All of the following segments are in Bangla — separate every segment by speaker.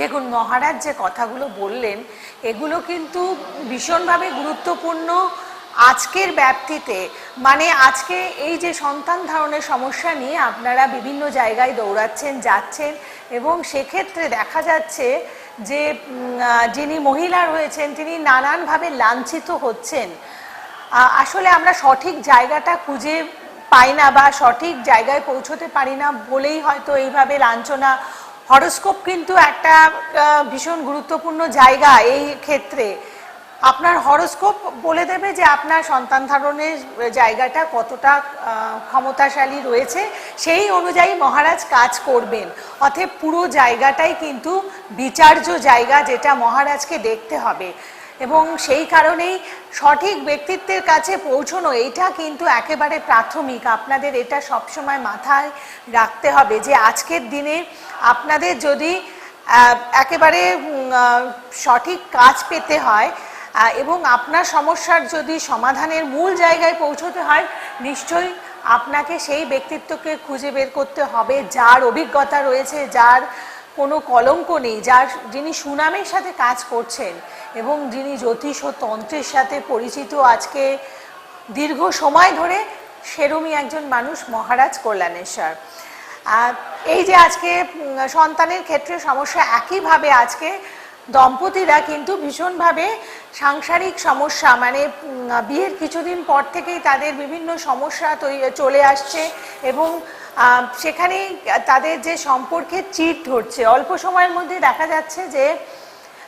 Speaker 1: দেখুন, মহারাজ যে কথাগুলো বললেন, এগুলো কিন্তু ভীষণভাবে গুরুত্বপূর্ণ আজকের ব্যাপ্তিতে। মানে আজকে এই যে সন্তান ধারণের সমস্যা নিয়ে আপনারা বিভিন্ন জায়গায় দৌড়াচ্ছেন, যাচ্ছেন এবং সেক্ষেত্রে দেখা যাচ্ছে যে যিনি মহিলা রয়েছেন, তিনি নানানভাবে লাঞ্ছিত হচ্ছেন। আসলে আমরা সঠিক জায়গাটা খুঁজে পাই না বা সঠিক জায়গায় পৌঁছতে পারি না বলেই হয়তো এইভাবে লাঞ্ছনা হরস্কোপ কিন্তু একটা ভীষণ গুরুত্বপূর্ণ জায়গা এই ক্ষেত্রে। আপনার হরস্কোপ বলে দেবে যে আপনার সন্তান ধারণের জায়গাটা কতটা ক্ষমতাশালী রয়েছে, সেই অনুযায়ী মহারাজ কাজ করবেন। অতএব পুরো জায়গাটাই কিন্তু বিচার্য জায়গা যেটা মহারাজকে দেখতে হবে। এবং সেই কারণেই সঠিক ব্যক্তিত্বের কাছে পৌঁছনো এইটা কিন্তু একেবারে প্রাথমিক। আপনাদের এটা সবসময় মাথায় রাখতে হবে যে আজকের দিনে আপনাদের যদি একেবারে সঠিক কাজ পেতে হয় এবং আপনার সমস্যার যদি সমাধানের মূল জায়গায় পৌঁছতে হয়, নিশ্চয়ই আপনাকে সেই ব্যক্তিত্বকে খুঁজে বের করতে হবে, যার অভিজ্ঞতা রয়েছে, যার কোনো কলঙ্ক নেই, যার, যিনি সুনামের সাথে কাজ করছেন, এবং যিনি জ্যোতিষ ও তন্ত্রের সাথে পরিচিত আজকে দীর্ঘ সময় ধরে, সেরমই একজন মানুষ মহারাজ কল্যাণেশ্বর। এই যে আজকে সন্তানের ক্ষেত্রে সমস্যা একইভাবে আজকে দম্পতিরা কিন্তু ভীষণভাবে সাংসারিক সমস্যা মানে বিয়ের কিছুদিন পর থেকেই তাদের বিভিন্ন সমস্যা চলে আসছে এবং সেখানেই তাদের যে সম্পর্কে চিট ধরছে। অল্প সময়ের মধ্যে দেখা যাচ্ছে যে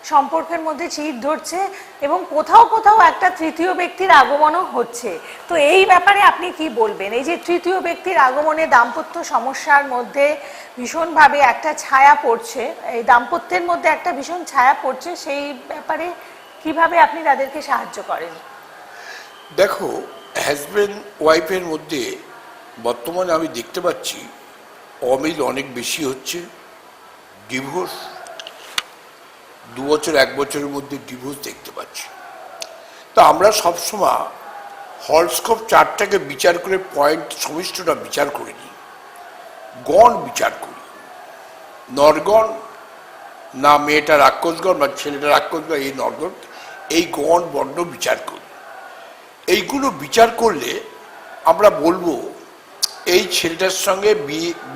Speaker 1: সম্পর্কের মধ্যে চিট ধরছে এবং কোথাও কোথাও একটা তৃতীয় ব্যক্তির আগমনও হচ্ছে। তো এই ব্যাপারে আপনি কি বলবেন? এই যে তৃতীয় ব্যক্তির আগমনে দাম্পত্য সমস্যার মধ্যে ভীষণভাবে একটা ছায়া পড়ছে, এই দাম্পত্যের মধ্যে একটা ভীষণ ছায়া পড়ছে, সেই ব্যাপারে কীভাবে আপনি তাদেরকে সাহায্য করেন?
Speaker 2: দেখো হাজব্যান্ড ওয়াইফের মধ্যে বর্তমানে আমি দেখতে পাচ্ছি অমিল অনেক বেশি হচ্ছে ডিভোর্স দু বছর, এক বছরের মধ্যে ডিভোর্স দেখতে পাচ্ছি। তা আমরা সবসময় হলস্কোপ চারটাকে বিচার করে পয়েন্ট সমিষ্টটা বিচার করে নিই। গণ বিচার করি। নরগণ, না মেয়েটা রাক্ষসগণ বা ছেলেটা রাক্ষসগণ, এই নরগণ, এই গণ বর্ণ বিচার করি। এইগুলো বিচার করলে আমরা বলব, এই ছেলেটার সঙ্গে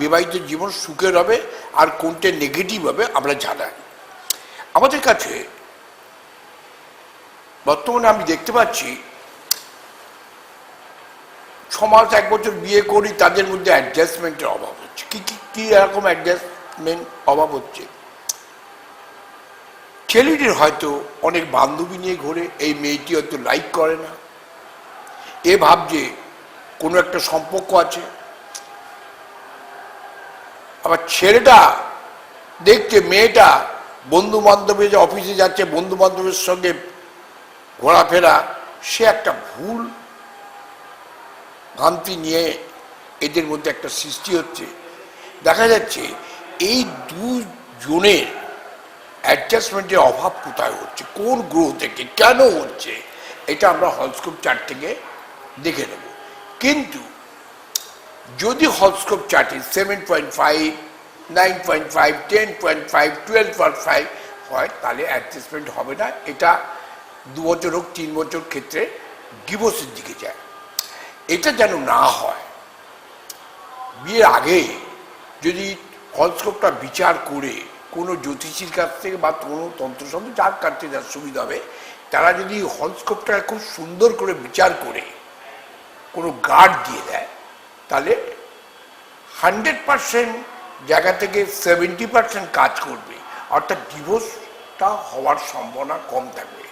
Speaker 2: বিবাহিত জীবন সুখের হবে, আর কোনটা নেগেটিভ হবে আমরা জানাই। আমাদের কাছে বর্তমানে আমি দেখতে পাচ্ছি মাস এক বছর বিয়ে করি, তাদের মধ্যে অ্যাডজাস্টমেন্টের অভাব হচ্ছে। কি কি কি এরকম অ্যাডজাস্টমেন্ট অভাব হচ্ছে? ছেলেটির হয়তো অনেক বান্ধবী নিয়ে ঘোরে, এই মেয়েটি হয়তো লাইক করে না। এ ভাবছে কোনো একটা সম্পর্ক আছে। আবার ছেলেটা দেখতে মেয়েটা বন্ধু বান্ধবের যে অফিসে যাচ্ছে বন্ধু বান্ধবের সঙ্গে ঘোরাফেরা, সে একটা ভুল ভ্রান্তি নিয়ে এদের মধ্যে একটা সৃষ্টি হচ্ছে। দেখা যাচ্ছে এই দুজনের অ্যাডজাস্টমেন্টের অভাব কোথায় হচ্ছে? কোন গ্রহ থেকে? কেন হচ্ছে? এটা আমরা হলস্কোপ চার্ট থেকে দেখে নেব। কিন্তু যদি হলস্কোপ চার্টে seven point five nine point five ten point five twelve five হয়, তাহলে অ্যাডজাস্টমেন্ট হবে না। এটা দু বছর হোক, তিন বছর ক্ষেত্রে ডিভোর্সের দিকে যায়। এটা যেন না হয়, বিয়ের আগে যদি হলস্কোপটা বিচার করে কোনো জ্যোতিষীর কাছ থেকে বা কোনো তন্ত্রসম্প যার কাছ থেকে যার সুবিধা হবে, তারা যদি হলস্কোপটাকে খুব সুন্দর করে বিচার করে, কোনো গার্ড দিয়ে দেয়, তাহলে হান্ড্রেড পার্সেন্ট জায়গা থেকে সেভেন্টি পার্সেন্ট কাজ করবে। অর্থাৎ ডিভোর্সটা হওয়ার সম্ভাবনা কম থাকবে।